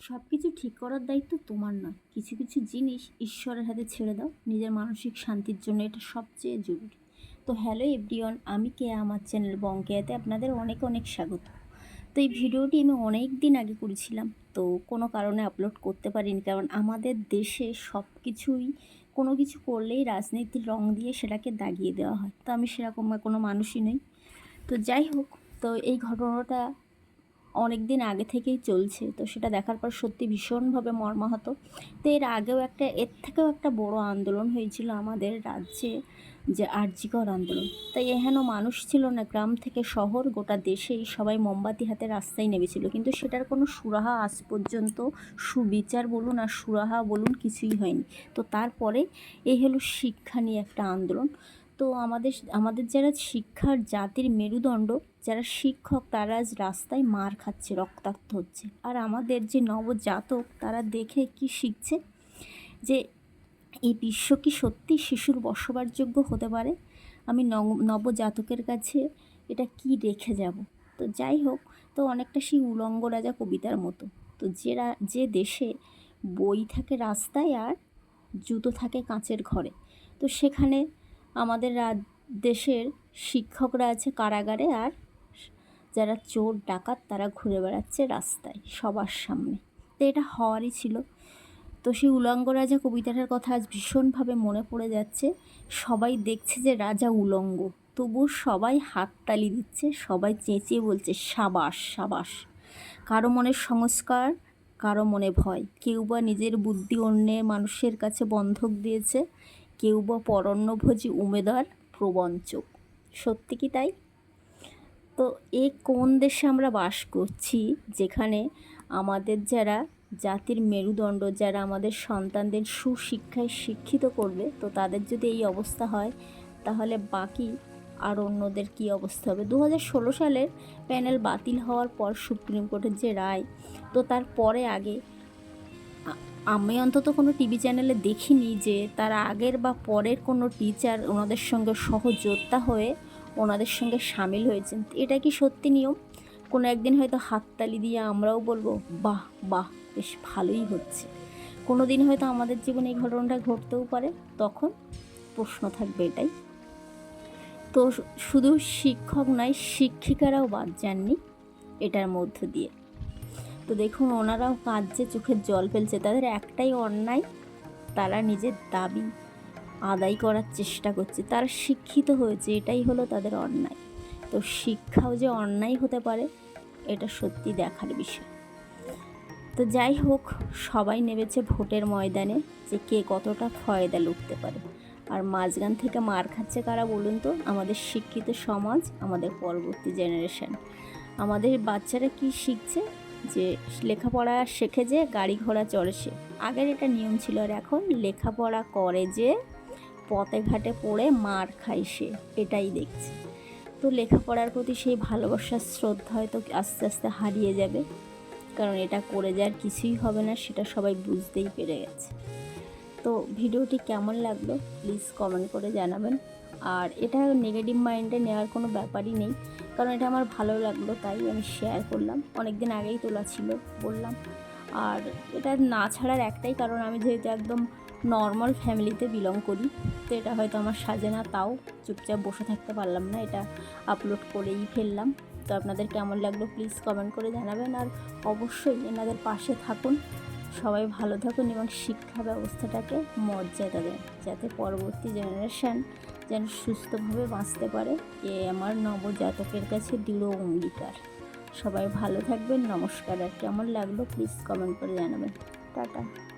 সব কিছু ঠিক করার দায়িত্ব তোমার নয়। কিছু কিছু জিনিস ঈশ্বরের হাতে ছেড়ে দাও। নিজের মানসিক শান্তির জন্য এটা সবচেয়ে জরুরি। তো হ্যালো এভরিওয়ান, আমি কে, আমার চ্যানেল বঙ্কেয়াতে আপনাদের অনেক অনেক স্বাগত। তো এই ভিডিওটি আমি অনেক দিন আগে করেছিলাম। তো কোনো কারণে আপলোড করতে পারিনি। কারণ আমাদের দেশে সব কিছুই কোনো কিছু করলেই রাজনীতির রং দিয়ে সেটাকে দাগিয়ে দেওয়া হয়। তো আমি সেরকম কোনো মানুষই নই। তো যাই হোক, তো এই ঘটনাটা অনেক দিন আগে থেকেই চলছে। তো সেটা দেখার পর সত্যি ভীষণভাবে মর্মাহত। তো এর আগেও একটা, এর থেকেও একটা বড় আন্দোলন হয়েছিল আমাদের রাজ্যে যে আর্যিকর আন্দোলন। তাই এহেন মানুষ ছিল না, গ্রাম থেকে শহর, গোটা দেশেই সবাই মোমবাতি হাতে রাস্তায় নেমেছিল। কিন্তু সেটার কোনো সুরাহা আজ পর্যন্ত সুবিচার বলুন আর সুরাহা বলুন কিছুই হয়নি। তো তারপরে এই হলো শিক্ষা নিয়ে একটা আন্দোলন। তো আমাদের আমাদের যারা শিক্ষার জাতির মেরুদণ্ড, যারা শিক্ষক, তারা আজ রাস্তায় মার খাচ্ছে, রক্তাক্ত হচ্ছে। আর আমাদের যে নবজাতক, তারা দেখে কি শিখছে? যে এই বিশ্ব কি সত্যি শিশুর বসবাসযোগ্য হতে পারে? আমি নব- নবজাতকের কাছে এটা কি রেখে যাব? তো যাই হোক, তো অনেকটা সেই উলঙ্গ রাজা কবিতার মতো। তো যে যে দেশে বই থাকে রাস্তায় আর জুতো থাকে কাঁচের ঘরে, তো সেখানে আমাদের দেশের শিক্ষকরা আছে কারাগারে আর যারা চোর, ডাকাত তারা ঘুরে বেড়াচ্ছে রাস্তায় সবার সামনে। তো এটা হওয়ারই ছিল। তো সেই উলঙ্গ রাজা কবিতাটার কথা আজ ভীষণভাবে মনে পড়ে যাচ্ছে। সবাই দেখছে যে রাজা উলঙ্গ তবু সবাই হাততালি দিচ্ছে, সবাই চেঁচিয়ে বলছে, সাবাস সাবাস। কারও মনে সংস্কার, কারও মনে ভয়। কেউ বা নিজের বুদ্ধি অন্যের মানুষের কাছে বন্ধক দিয়েছে। কেউ বা পরণ্যভোজী উমেদার প্রবঞ্চক সত্যি কি তাই? তো এ কোন দেশে আমরা বাস করছি? যেখানে আমাদের যারা জাতির মেরুদণ্ড, যারা আমাদের সন্তানদের সুশিক্ষায় শিক্ষিত করবে, তো তাদের যদি এই অবস্থা হয়, তাহলে বাকি আর অন্যদের কী অবস্থা হবে? দু হাজার ষোলো সালের প্যানেল বাতিল হওয়ার পর সুপ্রিম কোর্টের যে রায়, তো তার পরে আগে আমি অন্তত কোনো টিভি চ্যানেলে দেখিনি যে তার আগের বা পরের কোনো টিচার ওনাদের সঙ্গে সহযোদ্ধা হয়ে ওনাদের সঙ্গে সামিল হয়েছেন। এটা কি সত্যি নিয়ম? কোনো একদিন হয়তো হাততালি দিয়ে আমরাও বলব, বাহ বাহ, বেশ ভালোই হচ্ছে। কোনো দিন হয়তো আমাদের জীবনে এই ঘটনাটা ঘটতেও পারে। তখন প্রশ্ন থাকবে এটাই। তো শুধু শিক্ষক নয়, শিক্ষিকারাও বাদ যাননি এটার মধ্য দিয়ে। তো দেখুন ওনারাও কাঁদছে চোখের জল ফেলছে। তাদের একটাই অন্যায়, তারা নিজের দাবি আদায় করার চেষ্টা করছে। তারা শিক্ষিত হয়েছে, এটাই হলো তাদের অন্যায়। তো শিক্ষাও যে অন্যায় হতে পারে, এটা সত্যি দেখার বিষয়। তো যাই হোক, সবাই নেমেছে ভোটের ময়দানে যে কে কতটা ফয়দা লুটতে পারে। আর মাঝখান থেকে মার খাচ্ছে কারা বলুন তো? আমাদের শিক্ষিত সমাজ, আমাদের পরবর্তী জেনারেশান আমাদের বাচ্চারা কি শিখছে? যে লেখাপড়া শেখে যে গাড়ি ঘোড়া চড়ে সে। আগের এটা নিয়ম ছিল আর এখন লেখাপড়া করে যে পথে ঘাটে পড়ে মার খায় সে, এটাই দেখছি। তো লেখাপড়ার প্রতি সেই ভালোবাসার শ্রদ্ধা হয়তো আস্তে আস্তে হারিয়ে যাবে, কারণ এটা করে যার কিছুই হবে না সেটা সবাই বুঝতেই পেরে গেছে। তো ভিডিওটি কেমন লাগল প্লিজ কমেন্ট করে জানাবেন। আর এটা নেগেটিভ মাইন্ডে নেওয়ার কোনো ব্যাপারই নেই। কারণ এটা আমার ভালো লাগল, তাই আমি শেয়ার করলাম। অনেক দিন আগেই তোলা ছিল, বললাম। আর এটা না ছাড়ার একটাই কারণ, আমি যেহেতু একদম নর্মাল ফ্যামিলিতে বিলং করি, তো এটা হয়তো আমার সাজে না, তাও চুপচাপ বসে থাকতে পারলাম না। এটা আপলোড করেই ফেললাম। তো আপনাদের কেমন লাগল প্লিজ কমেন্ট করে জানাবেন। আর অবশ্যই এনাদের পাশে থাকুন। সবাই ভালো থাকুন এবং শিক্ষা ব্যবস্থাটাকে মর্যাদা দেন, যাতে পরবর্তী জেনারেশান যেন সুস্থভাবে বাঁচতে পারে এ আমার নবজাতকের কাছে দৃঢ় অঙ্গীকার। সবাই ভালো থাকবেন, নমস্কার। আর কেমন লাগল প্লিজ কমেন্ট করে জানাবেন। টাটা।